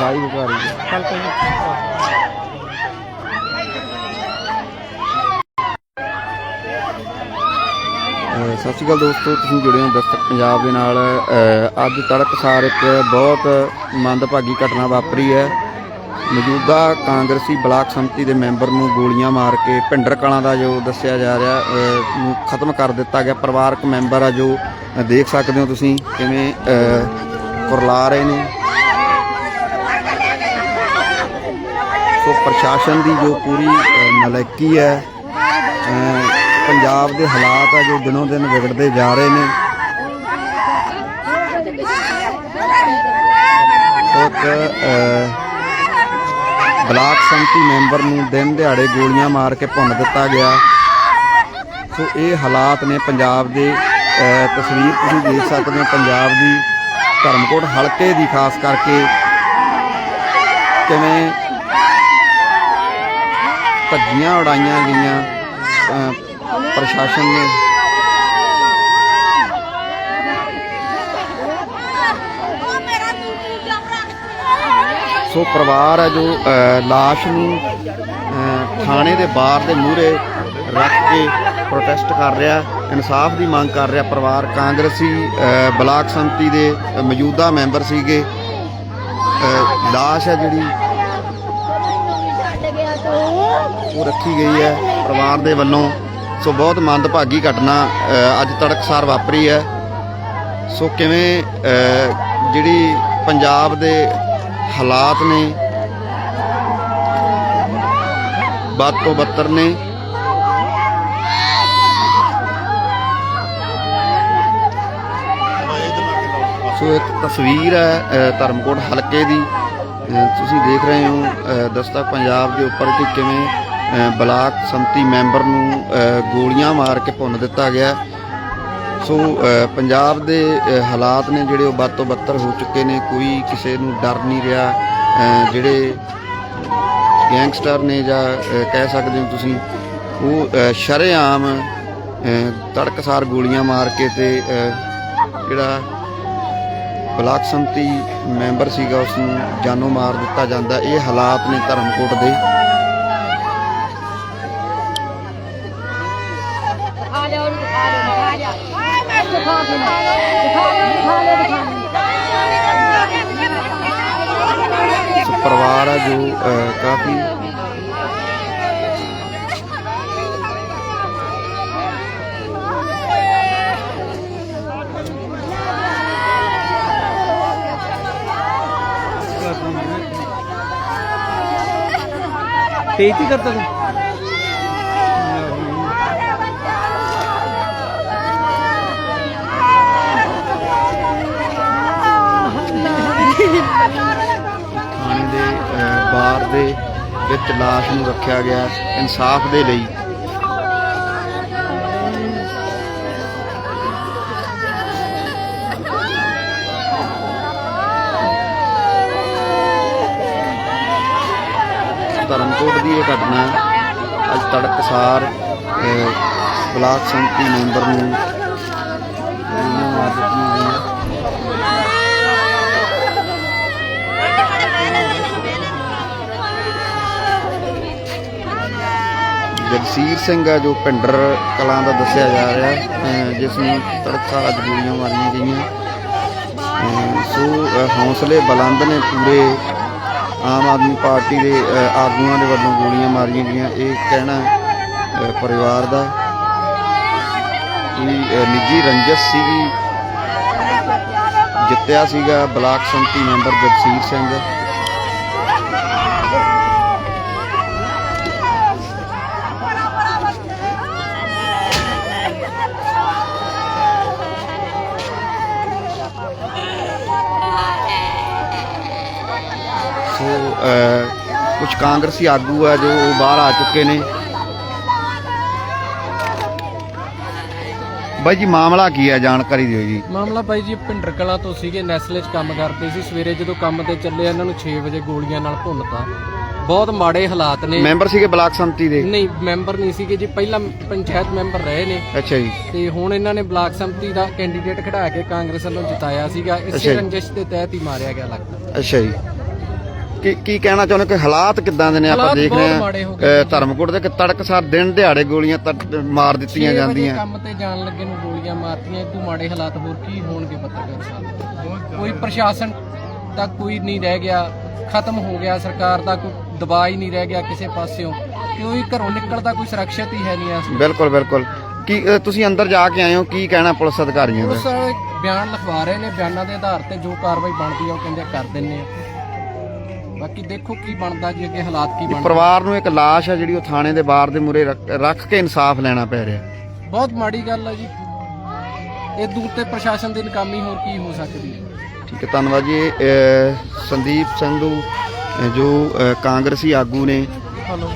Live ਕਰ ਰਹੀ ਹੈ। ਚੱਲ ਕੋਈ ਸਤਿ ਸ਼੍ਰੀ ਅਕਾਲ ਦੋਸਤੋ ਤੁਸੀਂ ਜੁੜੇ ਹੋ ਦਸਤਕ ਪੰਜਾਬ ਦੇ ਨਾਲ। ਅਹ ਅੱਜ ਤੜਕਸਾਰ ਇੱਕ ਬਹੁਤ ਮੰਦਭਾਗੀ ਘਟਨਾ ਵਾਪਰੀ ਹੈ। ਮੌਜੂਦਾ ਕਾਂਗਰਸੀ ਬਲਾਕ ਸੰਮਤੀ ਦੇ ਮੈਂਬਰ ਨੂੰ ਗੋਲੀਆਂ ਮਾਰ ਕੇ ਭਿੰਡਰ ਕਲਾਂ ਦਾ ਜੋ ਦੱਸਿਆ ਜਾ ਰਿਹਾ ਨੂੰ ਖਤਮ ਕਰ ਦਿੱਤਾ ਗਿਆ। ਪਰਿਵਾਰਕ ਮੈਂਬਰ ਆ ਜੋ ਦੇਖ ਸਕਦੇ ਹੋ ਤੁਸੀਂ ਕਿਵੇਂ ਅਹ, ਕੁਰਲਾ ਰਹੇ ਨੇ। ਸੋ ਪ੍ਰਸ਼ਾਸਨ ਦੀ ਜੋ ਪੂਰੀ ਅਹ, ਨਲਾਇਕੀ ਹੈ ਪੰਜਾਬ ਦੇ ਹਾਲਾਤ ਆ ਜੋ ਦਿਨੋਂ ਦਿਨ ਵਿਗੜਦੇ ਜਾ ਰਹੇ ਨੇ। ਇੱਕ ਬਲਾਕ ਸੰਮਤੀ ਮੈਂਬਰ ਨੂੰ ਦਿਨ ਦਿਹਾੜੇ ਗੋਲੀਆਂ ਮਾਰ ਕੇ ਭੁੰਨ ਦਿੱਤਾ ਗਿਆ। ਸੋ ਇਹ ਹਾਲਾਤ ਨੇ ਪੰਜਾਬ ਦੇ ਤਸਵੀਰ ਤੁਸੀਂ ਦੇਖ ਸਕਦੇ ਹੋ ਪੰਜਾਬ ਦੀ ਧਰਮਕੋਟ ਹਲਕੇ ਦੀ ਖਾਸ ਕਰਕੇ। ਕਿਵੇਂ ਭੱਜੀਆਂ ਉਡਾਈਆਂ ਗਈਆਂ ਪ੍ਰਸ਼ਾਸਨ ਨੇ। ਸੋ ਪਰਿਵਾਰ ਹੈ ਜੋ ਅਹ, ਲਾਸ਼ ਨੂੰ ਥਾਣੇ ਦੇ ਬਾਹਰ ਦੇ ਮੂਹਰੇ ਰੱਖ ਕੇ ਪ੍ਰੋਟੈਸਟ ਕਰ ਰਿਹਾ ਇਨਸਾਫ ਦੀ ਮੰਗ ਕਰ ਰਿਹਾ ਪਰਿਵਾਰ। ਕਾਂਗਰਸੀ ਬਲਾਕ ਸੰਮਤੀ ਦੇ ਮੌਜੂਦਾ ਮੈਂਬਰ ਸੀਗੇ। ਲਾਸ਼ ਹੈ ਜਿਹੜੀ ਉਹ ਰੱਖੀ ਗਈ ਹੈ ਪਰਿਵਾਰ ਦੇ ਵੱਲੋਂ। ਸੋ ਬਹੁਤ ਮੰਦਭਾਗੀ ਘਟਨਾ ਅ, ਅੱਜ ਤੜਕਸਾਰ ਵਾਪਰੀ ਹੈ। ਸੋ ਕਿਵੇਂ ਜਿਹੜੀ ਪੰਜਾਬ ਦੇ ਹਾਲਾਤ ਨੇ ਬਾਤ ਤੋਂ ਬੱਤਰ ਨੇ ਸੋ ਇੱਕ ਤਸਵੀਰ ਹੈ ਧਰਮਕੋਟ ਹਲਕੇ ਦੀ। ਤੁਸੀਂ ਦੇਖ ਰਹੇ ਹੋ ਦਸਤਾ ਪੰਜਾਬ ਦੇ ਉੱਪਰ ਕਿ ਕਿਵੇਂ ਬਲਾਕ ਸੰਮਤੀ ਮੈਂਬਰ ਨੂੰ ਗੋਲੀਆਂ ਮਾਰ ਕੇ ਭੁੰਨ ਦਿੱਤਾ ਗਿਆ। ਸੋ ਪੰਜਾਬ ਦੇ ਹਾਲਾਤ ਨੇ ਜਿਹੜੇ ਉਹ ਵੱਧ ਤੋਂ ਬੱਤਰ ਹੋ ਚੁੱਕੇ ਨੇ। ਕੋਈ ਕਿਸੇ ਨੂੰ ਡਰ ਨਹੀਂ ਰਿਹਾ ਜਿਹੜੇ ਗੈਂਗਸਟਰ ਨੇ ਜਾਂ ਕਹਿ ਸਕਦੇ ਹੋ ਤੁਸੀਂ, ਉਹ ਸ਼ਰੇਆਮ ਤੜਕਸਾਰ ਗੋਲੀਆਂ ਮਾਰ ਕੇ ਤੇ ਜਿਹੜਾ ਬਲਾਕ ਸੰਮਤੀ ਮੈਂਬਰ ਸੀਗਾ ਉਸ ਨੂੰ ਜਾਨੋਂ ਮਾਰ ਦਿੱਤਾ ਜਾਂਦਾ। ਇਹ ਹਾਲਾਤ ਨੇ ਧਰਮਕੋਟ ਦੇ। ਪਰਿਵਾਰ ਆ ਜੋ ਕਾਫੀ ਤੇਜ਼ ਹੀ ਕਰਤਾ ਤੂੰ? ਥਾਣੇ ਦੇ ਅ, ਬਾਰ ਦੇ ਵਿੱਚ ਲਾਸ਼ ਨੂੰ ਰੱਖਿਆ ਗਿਆ ਇਨਸਾਫ ਦੇ ਲਈ। ਧਰਮਕੋਟ ਦੀ ਇਹ ਘਟਨਾ ਅੱਜ ਤੜਕਸਾਰ ਅ, ਬਲਾਕ ਸੰਮਤੀ ਮੈਂਬਰ ਨੂੰ ਦਿੱਤੀਆਂ ਗਈਆਂ ਜਗਸੀਰ ਸਿੰਘ ਆ ਜੋ ਪਿੰਡਰ ਕਲਾਂ ਦਾ ਦੱਸਿਆ ਜਾ ਰਿਹਾ ਅਹ ਜਿਸ ਨੂੰ ਤੜਕਾ ਅੱਜ ਗੋਲੀਆਂ ਮਾਰੀਆਂ ਗਈਆਂ। ਅਹ ਸੋ ਹੌਸਲੇ ਬੁਲੰਦ ਨੇ ਪੂਰੇ ਆਮ ਆਦਮੀ ਪਾਰਟੀ ਦੇ ਆਗੂਆਂ ਦੇ ਵੱਲੋਂ ਗੋਲੀਆਂ ਮਾਰੀਆਂ ਗਈਆਂ। ਇਹ ਕਹਿਣਾ ਪਰਿਵਾਰ ਦਾ ਕੋਈ ਨਿੱਜੀ ਰੰਜਸ ਸੀਗੀ, ਜਿੱਤਿਆ ਸੀਗਾ ਬਲਾਕ ਸੰਮਤੀ ਮੈਂਬਰ ਜਗਸੀਰ ਸਿੰਘ ਸੋ ਕੁਝ ਕਾਂਗਰਸੀ ਆਗੂ ਆ ਜੋ ਬਾਹਰ ਆ ਚੁੱਕੇ ਨੇ। ਬਾਈ ਜੀ ਮਾਮਲਾ ਕੀ ਹੈ ਜਾਣਕਾਰੀ ਦਿਓ ਜੀ। ਮਾਮਲਾ ਬਾਈ ਜੀ ਭਿੰਡਰ ਕਲਾਂ ਤੋਂ ਸੀਗੇ। ਨੈਸਲੇ 'ਚ ਕੰਮ ਕਰਦੇ ਸੀ। ਸਵੇਰੇ ਜਦੋਂ ਕੰਮ ਤੇ ਚੱਲੇ ਇਹਨਾਂ ਨੂੰ 6 ਵਜੇ ਗੋਲੀਆਂ ਨਾਲ ਭੁੰਨਤਾ। ਬਹੁਤ ਮਾੜੇ ਹਾਲਾਤ ਨੇ। ਮੈਂਬਰ ਸੀਗੇ ਬਲਾਕ ਸੰਮਤੀ ਦੇ? ਨਹੀਂ ਮੈਂਬਰ ਨਹੀਂ ਸੀਗੇ ਜੀ। ਪਹਿਲਾਂ ਪੰਚਾਇਤ ਮੈਂਬਰ ਰਹੇ ਨੇ। ਅੱਛਾ ਜੀ। ਤੇ ਹੁਣ ਇਹਨਾਂ ਨੇ ਬਲਾਕ ਸੰਮਤੀ ਦਾ ਕੈਂਡੀਡੇਟ ਖੜਾ ਕੇ ਕਾਂਗਰਸ ਵੱਲੋਂ ਜਿਤਾਇਆ ਸੀਗਾ। ਇਸੇ। ਰੰਜਿਸ਼ ਦੇ ਤਹਿਤ ਹੀ ਮਾਰਿਆ ਗਿਆ ਲੱਗਦਾ। ਅੱਛਾ ਜੀ। ਕੀ ਕੀ ਕਹਿਣਾ ਚਾਹੁੰਦੇ ਕਿ ਹਾਲਾਤ ਕਿੱਦਾਂ ਦੇ ਨੇ ਆਪਾਂ ਹਾਲਾਤ ਦੇਖ ਰਹੇ ਮਾੜੇ ਹੋ ਹਾਂ ਗਏ ਧਰਮਕੋਟ ਦੇ ਕਿ ਤੜਕਸਾਰ ਦਿਨ ਦਿਹਾੜੇ ਗੋਲੀਆਂ ਤੜ- ਮਾਰ ਦਿੱਤੀਆਂ ਛੇ ਵਜੇ ਜਾਂਦੀਆਂ। ਕੰਮ ਤੇ ਜਾਣ ਲੱਗੇ ਨੂੰ ਗੋਲੀਆਂ ਮਾਰਤੀਆਂ ਇਦੋਂ ਮਾੜੇ ਹਾਲਾਤ ਹੋਰ ਕੀ ਹੋਣਗੇ ਪੱਤਰਕਾਰ ਸਾਹਿਬ ਕੋਈ ਪ੍ਰਸ਼ਾਸਨ ਦਾ ਕੋਈ ਨਹੀਂ ਰਹਿ ਗਿਆ ਖਤਮ ਹੋ ਗਿਆ ਸਰਕਾਰ ਦਾ ਕੋਈ ਦਬਾਅ ਹੀ ਨਹੀਂ ਰਹਿ ਗਿਆ ਕਿਸੇ ਪਾਸਿਓਂ। ਕੋਈ ਘਰੋਂ ਨਿਕਲਦਾ ਕੋਈ ਸੁਰੱਖਿਅਤ ਹੀ ਹੈ ਨਹੀਂ ਇਸ ਬਿਲਕੁਲ ਬਿਲਕੁਲ। ਕੀ ਅ, ਤੁਸੀਂ ਅੰਦਰ ਜਾ ਕੇ ਆਏ ਹੋ? ਕੀ ਕਹਿਣਾ ਪੁਲਿਸ ਅਧਿਕਾਰੀਆਂ ਦਾ? ਬਿਆਨ ਲਿਖਵਾ ਰਹੇ ਨੇ ਬਿਆਨਾਂ ਦੇ ਆਧਾਰ ਤੇ ਜੋ ਕਾਰਵਾਈ ਬਣਦੀ ਆ ਉਹ ਕਹਿੰਦੇ ਕਰ ਦਿੰਨੇ ਆ। ਬਾਕੀ ਦੇਖੋ ਕੀ ਬਣਦਾ ਜੀ ਅੱਗੇ ਹਾਲਾਤ ਕੀ ਬਣਦੇ। ਪਰਿਵਾਰ ਨੂੰ ਇੱਕ ਲਾਸ਼ ਹੈ ਜਿਹੜੀ ਉਹ ਥਾਣੇ ਦੇ ਬਾਹਰ ਦੇ ਮੂਰੇ ਰੱਖ ਕੇ ਇਨਸਾਫ ਲੈਣਾ ਪੈ ਰਿਹਾ। ਬਹੁਤ ਮਾੜੀ ਗੱਲ ਆ ਜੀ। ਇਹ ਦੂਰ ਤੇ ਪ੍ਰਸ਼ਾਸਨ ਦੀ ਨਾਕਾਮੀ ਹੋਰ ਕੀ ਹੋ ਸਕਦੀ ਹੈ? ਠੀਕ ਹੈ ਧੰਨਵਾਦ ਜੀ। ਇਹ, ਅ, ਸੰਦੀਪ ਸੰਧੂ ਅ, ਜੋ ਅ, ਕਾਂਗਰਸੀ ਆਗੂ ਨੇ ਹਲੋ।